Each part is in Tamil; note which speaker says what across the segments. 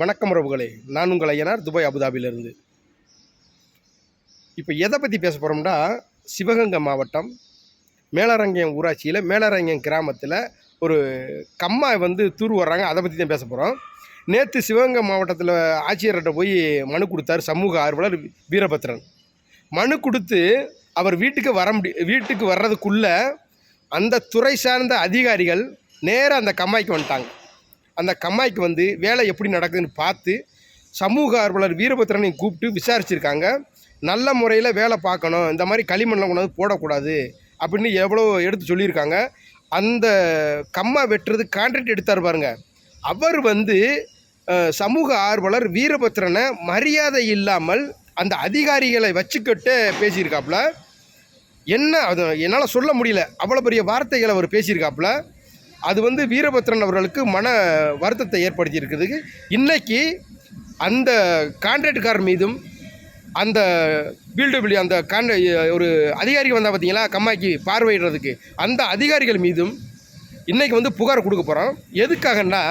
Speaker 1: வணக்கம் உறவுகளே. நான் உங்கள் ஐயனார் துபாய் அபுதாபியிலிருந்து. இப்போ எதை பற்றி பேச போகிறோம்னா சிவகங்கை மாவட்டம் மேலரங்கம் ஊராட்சியில் மேலரங்கம் கிராமத்தில் ஒரு கம்மா வந்து தூர் வர்றாங்க. அதை பற்றி தான் பேச போகிறோம் நேற்று சிவகங்கை மாவட்டத்தில் ஆட்சியர்கிட்ட போய் மனு கொடுத்தார் சமூக ஆர்வலர் வீரபத்ரன். மனு கொடுத்து அவர் வீட்டுக்கு வர முடி வீட்டுக்கு வர்றதுக்குள்ளே அந்த துறை சார்ந்த அதிகாரிகள் நேராக அந்த கம்மாய்க்கு வந்துட்டாங்க. அந்த கம்மாய்க்கு வந்து வேலை எப்படி நடக்குதுன்னு பார்த்து சமூக ஆர்வலர் வீரபத்ரனை கூப்பிட்டு விசாரிச்சிருக்காங்க. நல்ல முறையில் வேலை பார்க்கணும். இந்த மாதிரி களிமண்லாம் கொண்டாந்து போடக்கூடாது அப்படின்னு எவ்வளோ எடுத்து சொல்லியிருக்காங்க. அந்த கம்மா வெட்டுறது கான்ட்ராக்ட் எடுத்தார் பாருங்க. அவர் வந்து சமூக ஆர்வலர் வீரபத்ரனை மரியாதை இல்லாமல் அந்த அதிகாரிகளை வச்சுக்கிட்டு பேசியிருக்காப்புல. என்ன அது என்னால் சொல்ல முடியல. அவ்வளோ பெரிய வார்த்தைகளை அவர் பேசியிருக்காப்புல. அது வந்து வீரபத்ரன் அவர்களுக்கு மன வருத்தத்தை ஏற்படுத்தி இருக்குதுக்கு இன்றைக்கி அந்த கான்ட்ராக்டுக்காரர் மீதும் அந்த பில்டபிள்யூ அந்த கான் ஒரு அதிகாரி வந்தால் பார்த்தீங்களா கம்மாய்க்கு பார்வையிடுறதுக்கு அந்த அதிகாரிகள் மீதும் இன்றைக்கி வந்து புகார் கொடுக்க போகிறோம் எதுக்காகன்னா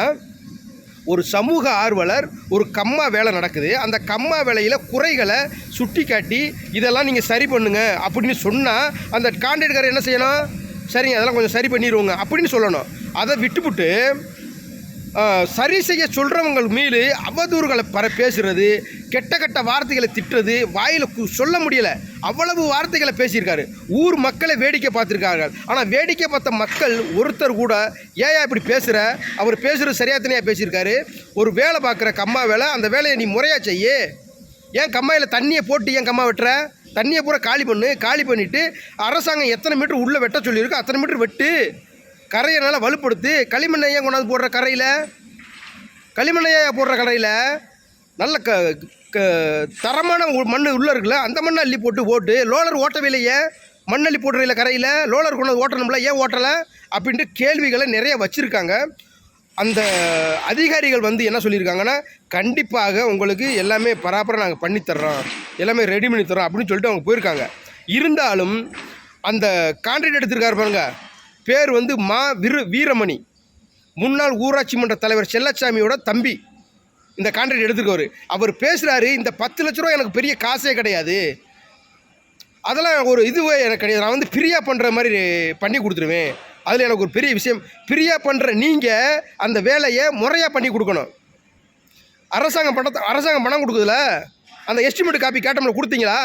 Speaker 1: ஒரு சமூக ஆர்வலர் ஒரு கம்மா வேலை நடக்குது. அந்த கம்மா வேலையில் குறைகளை சுட்டி காட்டி இதெல்லாம் நீங்கள் சரி பண்ணுங்க அப்படின்னு சொன்னால் அந்த கான்ட்ராக்டர் என்ன செய்யணும்? சரிங்க அதெல்லாம் கொஞ்சம் சரி பண்ணிடுவோங்க அப்படின்னு சொல்லணும். அதை விட்டுவிட்டு சரி செய்ய சொல்கிறவங்க மீது அவதூறுகளை பர பேசுகிறது கெட்ட கெட்ட வார்த்தைகளை திட்டுறது வாயில் கு- சொல்ல முடியலை. அவ்வளவு வார்த்தைகளை பேசியிருக்காரு. ஊர் மக்களை வேடிக்கை பார்த்துருக்கார்கள். ஆனால் வேடிக்கை பார்த்த மக்கள் ஒருத்தர் கூட ஏயா இப்படி பேசுகிற அவர் பேசுகிறது தனியாக பேசியிருக்காரு? ஒரு வேலை பார்க்குற கம்மா வேலை அந்த வேலையை நீ முறையாக செய்ய. ஏன் கம்மாயில் தண்ணியை போட்டு ஏன் கம்மா வெட்டுற? தண்ணியை பூரா காலி பண்ணு காலி பண்ணிவிட்டு அரசாங்கம் எத்தனை மீட்டர் உள்ளே வெட்ட சொல்லியிருக்கு அத்தனை மீட்டர் வெட்டு. கரையை நல்லா வலுப்படுத்தி களிமண்ணை ஏன் கொண்டாந்து போடுற கரையில் களிமண்ணையா போடுற கரையில் நல்ல க க தரமான உ- மண் உள்ளே இருக்குல்ல அந்த மண்ணை அள்ளி போட்டு ஓட்டு. லோலர் ஓட்டவே இல்லையே மண் அள்ளி போடுறதில்ல கரையில் லோலர் கொண்டாந்து ஓட்டணும்ல ஏன் ஓட்டலை? அப்படின்ட்டு கேள்விகளை நிறைய வச்சுருக்காங்க. அந்த அதிகாரிகள் வந்து என்ன சொல்லியிருக்காங்கன்னா கண்டிப்பாக உங்களுக்கு எல்லாமே பராபரம் நாங்கள் பண்ணித்தர்றோம் எல்லாமே ரெடி பண்ணி தர்றோம் அப்படின்னு சொல்லிட்டு அவங்க போயிருக்காங்க. இருந்தாலும் அந்த கான்ட்ராக்ட் எடுத்திருக்காரு பாருங்கள் பேர் வந்து மா விரு வீரமணி. முன்னாள் ஊராட்சி மன்ற தலைவர் செல்லச்சாமியோட தம்பி. இந்த கான்ட்ராக்ட் எடுத்துருக்கவர். அவர் பேசுகிறாரு இந்த பத்து லட்ச ரூபா எனக்கு பெரிய காசே கிடையாது. அதெல்லாம் ஒரு இதுவே எனக்கு கிடையாது. நான் வந்து ஃப்ரீயாக பண்ணுற மாதிரி பண்ணி கொடுத்துருவேன். அதில் எனக்கு ஒரு பெரிய விஷயம் ஃப்ரீயாக பண்ணுற நீங்கள் அந்த வேலையை முறையாக பண்ணி கொடுக்கணும். அரசாங்கம் பணத்தை அரசாங்கம் பணம் கொடுக்குதுல? அந்த எஸ்டிமேட் காப்பி கேட்டோம்ல கொடுத்தீங்களா?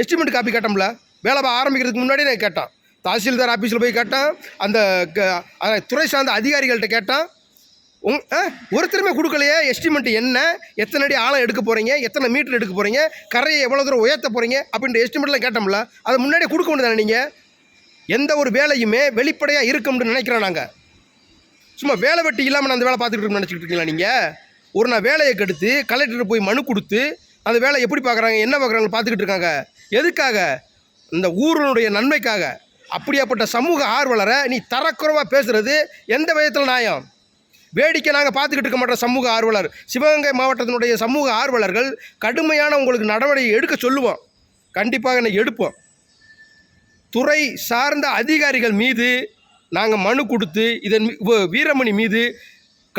Speaker 1: எஸ்டிமேட் காப்பி கேட்டோம்ல? வேலை ஆரம்பிக்கிறதுக்கு முன்னாடி நான் கேட்டேன். தாசில்தார் ஆஃபீஸில் போய் கேட்டான். அந்த க- துறை சார்ந்த அதிகாரிகள்கிட்ட கேட்டான். உங் ஆ, ஒருத்தருமே கொடுக்கலையே எஸ்டிமேட் என்ன? எத்தனை அடி ஆழம் எடுக்க போகிறீங்க எத்தனை மீட்டர் எடுக்க போகிறீங்க கரையை எவ்வளோ தூரம் உயர்த்த போகிறீங்க அப்படின்ற எஸ்டிமேட்லாம் கேட்டோம்ல அதை முன்னாடியே கொடுக்க வேண்டியதானே நீங்கள் எந்த ஒரு வேலையுமே வெளிப்படையாக இருக்கும்னு நினைக்கிறோம் நாங்கள் சும்மா வேலை வெட்டி இல்லாமல் நான் அந்த வேலை பார்த்துக்கிட்டு நினச்சிக்கிட்டு இருக்கீங்களா நீங்கள் ஒரு நான் வேலையை கெடுத்து கலெக்டர் போய் மனு கொடுத்து அந்த வேலை எப்படி பார்க்குறாங்க என்ன பார்க்குறாங்க பார்த்துக்கிட்டு இருக்காங்க? எதுக்காக? இந்த ஊரினுடைய நன்மைக்காக. அப்படியாப்பட்ட சமூக ஆர்வலரை நீ தரக்குறவாக பேசுகிறது எந்த விதத்தில் நியாயம்? வேடிக்கை நாங்கள் பார்த்துக்கிட்டு இருக்க மாட்டோம் சமூக ஆர்வலர். சிவகங்கை மாவட்டத்தினுடைய சமூக ஆர்வலர்கள் கடுமையான உங்களுக்கு நடவடிக்கை எடுக்க சொல்லுவோம். கண்டிப்பாக என்னை எடுப்போம். துறை சார்ந்த அதிகாரிகள் மீது நாங்கள் மனு கொடுத்து இதன் வீரமணி மீது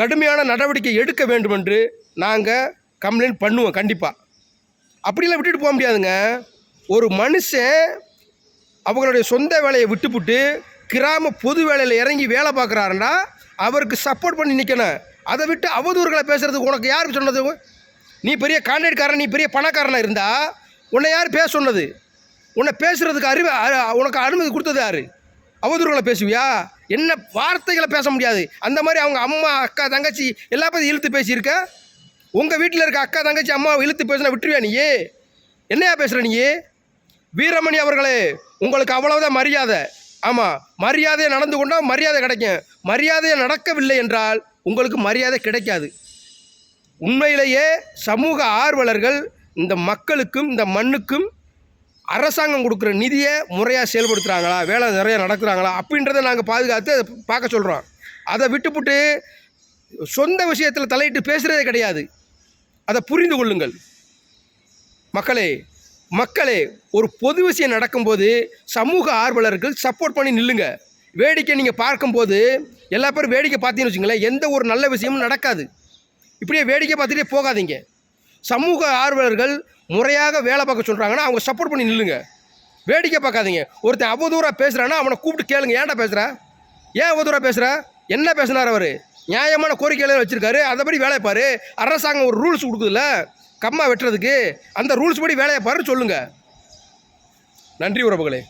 Speaker 1: கடுமையான நடவடிக்கை எடுக்க வேண்டும் என்று நாங்கள் கம்ப்ளைண்ட் பண்ணுவோம் கண்டிப்பாக அப்படிலாம் விட்டுட்டு போக முடியாதுங்க. ஒரு மனுஷன் அவங்களுடைய சொந்த வேலையை விட்டுப்புட்டு கிராம பொது வேலையில் இறங்கி வேலை பார்க்குறாருன்னா அவருக்கு சப்போர்ட் பண்ணி நிற்கணும் அதை விட்டு அவதூறுகளை பேசுறதுக்கு உனக்கு யார் சொன்னது? நீ பெரிய கான்ட்ராக்ட்காரன் நீ பெரிய பணக்காரனாக இருந்தா உன்னை யார் பேச சொன்னது? உன்னை பேசுகிறதுக்கு அறிவு உனக்கு அனுமதி கொடுத்தது யாரு? அவதூறுகளை பேசுவியா? என்ன வார்த்தைகளை பேச முடியாது. அந்த மாதிரி அவங்க அம்மா அக்கா தங்கச்சி எல்லா பற்றி இழுத்து பேசியிருக்க. உங்கள் வீட்டில் இருக்க அக்கா தங்கச்சி அம்மாவை இழுத்து பேசினா விட்டுருவியா நீ என்னையா பேசுகிற நீ வீரமணி அவர்களே உங்களுக்கு அவ்வளவுதான் மரியாதை. ஆமாம் மரியாதையை நடந்து கொண்டால் மரியாதை கிடைக்கும். மரியாதையை நடக்கவில்லை என்றால் உங்களுக்கு மரியாதை கிடைக்காது. உண்மையிலேயே சமூக ஆர்வலர்கள் இந்த மக்களுக்கும் இந்த மண்ணுக்கும் அரசாங்கம் கொடுக்குற நிதியை முறையாக செயல்படுத்துகிறாங்களா வேலை நிறைய நடக்கிறாங்களா அப்படின்றத நாங்கள் பாதுகாத்து அதை பார்க்க சொல்கிறோம் அதை விட்டுப்புட்டு சொந்த விஷயத்தில் தலையிட்டு பேசுகிறதே கிடையாது. அதை புரிந்து கொள்ளுங்கள். மக்களே மக்களே ஒரு பொது விஷயம் நடக்கும்போது சமூக ஆர்வலர்கள் சப்போர்ட் பண்ணி நில்லுங்க. வேடிக்கை நீங்கள் பார்க்கும்போது எல்லா பேரும் வேடிக்கை பார்த்தீங்கன்னு வச்சுங்களேன் எந்த ஒரு நல்ல விஷயமும் நடக்காது. இப்படியே வேடிக்கை பார்த்துட்டே போகாதீங்க. சமூக ஆர்வலர்கள் முறையாக வேலை பார்க்க சொல்கிறாங்கன்னா அவங்க சப்போர்ட் பண்ணி நில்லுங்க. வேடிக்கை பார்க்காதீங்க. ஒருத்தன் அவதூறாக பேசுகிறான்னா அவனை கூப்பிட்டு கேளுங்க. ஏன்டா பேசுகிறா ஏன் அவதூறாக பேசுகிறா என்ன பேசுனார் அவர்? நியாயமான கோரிக்கைகளை வச்சுருக்காரு. அதைப்படி வேலையை பாரு. அரசாங்கம் ஒரு ரூல்ஸ் கொடுக்குதுல்ல. கம்மா வெட்டுறதுக்கு அந்த ரூல்ஸ் படி வேலையை பாருன்னு சொல்லுங்கள் நன்றி உறவுகளே.